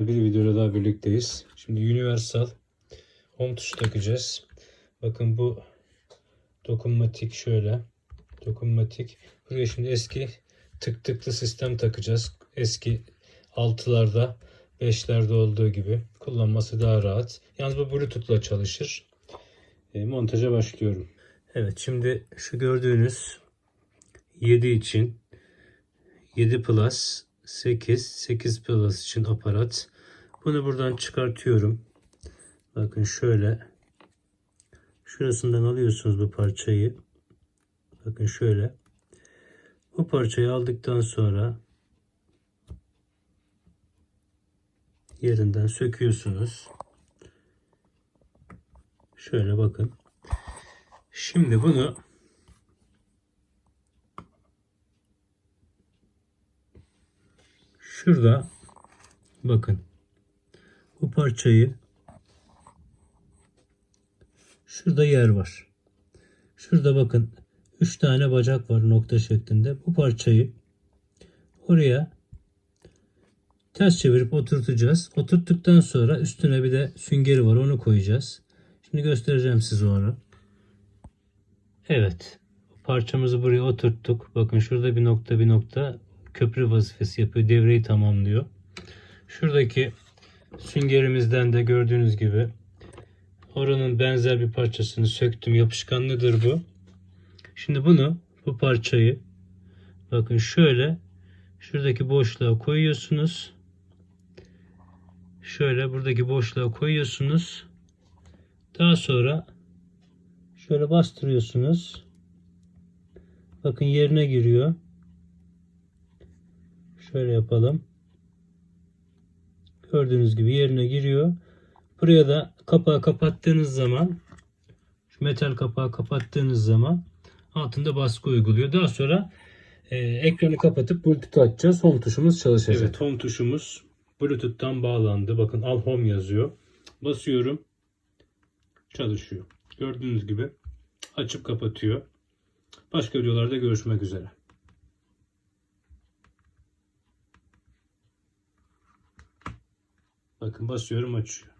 Bir videoda daha birlikteyiz. Şimdi Universal Home tuşu takacağız. Bakın bu dokunmatik şöyle. Dokunmatik. Buraya şimdi eski tık tıklı sistem takacağız. Eski 6'larda 5'lerde olduğu gibi. Kullanması daha rahat. Yalnız bu Bluetooth'la çalışır. E, montaja başlıyorum. Evet şimdi şu gördüğünüz 7 için 7 Plus 8 8 Plus için aparat. Bunu buradan çıkartıyorum. Bakın şöyle şurasından alıyorsunuz bu parçayı. Bakın şöyle. Bu parçayı aldıktan sonra yerinden söküyorsunuz. Şöyle bakın. Şimdi bunu şurada bakın bu parçayı şurada yer var. Şurada bakın 3 tane bacak var nokta şeklinde. Bu parçayı oraya ters çevirip oturtacağız. Oturttuktan sonra üstüne bir de süngeri var onu koyacağız. Şimdi göstereceğim size onu. Evet. Parçamızı buraya oturttuk. Bakın şurada bir nokta bir nokta köprü vazifesi yapıyor. Devreyi tamamlıyor. Şuradaki süngerimizden de gördüğünüz gibi oranın benzer bir parçasını söktüm. Yapışkanlıdır bu. Şimdi bunu bu parçayı bakın şöyle şuradaki boşluğa koyuyorsunuz. Şöyle buradaki boşluğa koyuyorsunuz. Daha sonra şöyle bastırıyorsunuz. Bakın yerine giriyor. Şöyle yapalım. Gördüğünüz gibi yerine giriyor. Buraya da kapağı kapattığınız zaman şu metal kapağı kapattığınız zaman altında baskı uyguluyor. Daha sonra e, ekranı kapatıp Bluetooth açacağız. Home tuşumuz çalışacak. Evet home tuşumuz Bluetooth'tan bağlandı. Bakın al home yazıyor. Basıyorum. Çalışıyor. Gördüğünüz gibi açıp kapatıyor. Başka videolarda görüşmek üzere. Bakın basıyorum açıyor.